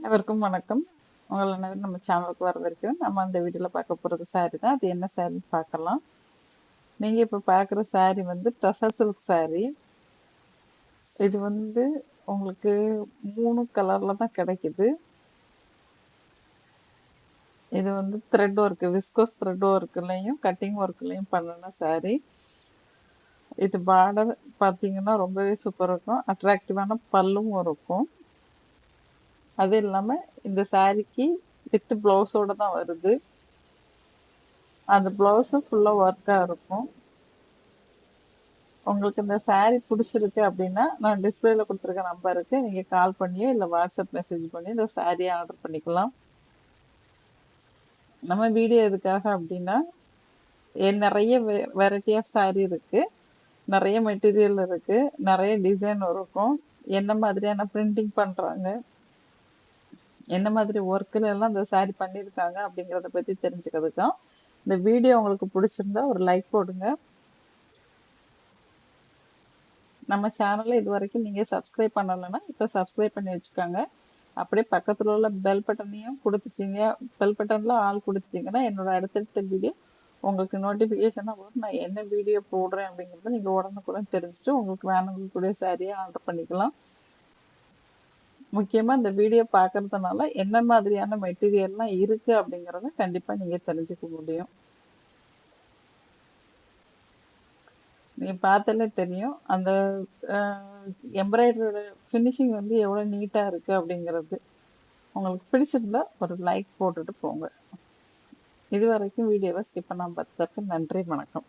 அனைவருக்கும் வணக்கம். உங்கள் அனைவரும் நம்ம சேனலுக்கு வரவேற்கிறோம் நம்ம அந்த வீடியோவில் பார்க்க போகிறது சாரி தான். அது என்ன சாரின்னு பார்க்கலாம். நீங்கள் இப்போ பார்க்குற சாரி வந்து ட்ரெஸ்ஸர் சில்க் சாரி இது வந்து உங்களுக்கு மூணு கலரில் தான் கிடைக்குது. இது வந்து த்ரெட் ஒர்க்கு விஸ்கோஸ் த்ரெட் ஒர்க்குலையும் கட்டிங் ஒர்க்குலையும் பண்ணின சாரி இது பார்டர் பார்த்தீங்கன்னா ரொம்பவே சூப்பராக இருக்கும். அட்ராக்டிவான பல்லும் இருக்கும். அது இல்லாமல் இந்த சாரிக்கு வித் ப்ளவுஸோட தான் வருது. அந்த ப்ளவுஸும் ஃபுல்லாக ஒர்க்காக இருக்கும். உங்களுக்கு இந்த சாரீ பிடிச்சிருக்கு அப்படின்னா நான் டிஸ்பிளேல கொடுத்துருக்க நம்பருக்கு நீங்கள் கால் பண்ணியோ இல்லை வாட்ஸ்அப் மெசேஜ் பண்ணி இந்த சாரியை ஆர்டர் பண்ணிக்கலாம். நம்ம வீடியோ எதுக்காக அப்படின்னா நிறைய வெரைட்டி ஆஃப் சாரீ இருக்குது நிறைய மெட்டீரியல் இருக்குது நிறைய டிசைன் இருக்கும். என்ன மாதிரியான பிரிண்டிங் பண்ணுறாங்க என்ன மாதிரி ஒர்க்கில் எல்லாம் இந்த சாரி பண்ணியிருக்காங்க அப்படிங்கிறத பற்றி தெரிஞ்சுக்கிறதுக்கும் இந்த வீடியோ உங்களுக்கு பிடிச்சிருந்தா ஒரு லைக் போடுங்க. நம்ம சேனலை இது வரைக்கும் நீங்கள் சப்ஸ்கிரைப் பண்ணலைன்னா இப்போ சப்ஸ்கிரைப் பண்ணி வச்சுக்கோங்க. அப்படியே பக்கத்தில் உள்ள பெல் பட்டனையும் கொடுத்துட்டீங்க பெல் பட்டனில் ஆள் கொடுத்துட்டீங்கன்னா என்னோட அடுத்தடுத்த வீடியோ உங்களுக்கு நோட்டிஃபிகேஷனாக வரும். நான் என்ன வீடியோ போடுறேன் அப்படிங்கிறத நீங்கள் உடனுக்குடன் தெரிஞ்சுட்டு உங்களுக்கு வேணுங்கக்கூடிய சாரியை ஆர்டர் பண்ணிக்கலாம். முக்கியமாக இந்த வீடியோ பார்க்கறதுனால என்ன மாதிரியான மெட்டீரியல்லாம் இருக்குது அப்படிங்கிறத கண்டிப்பாக நீங்கள் தெரிஞ்சுக்க முடியும். நீங்கள் பார்த்தாலே தெரியும். அந்த எம்ப்ராய்டரியோட ஃபினிஷிங் வந்து எவ்வளோ நீட்டாக இருக்குது அப்படிங்கிறது. உங்களுக்கு பிடிச்சிருந்தா ஒரு லைக் போட்டுட்டு போங்க. இது வரைக்கும் வீடியோவை ஸ்கிப் பண்ணாமல் பார்த்ததுக்கு நன்றி வணக்கம்.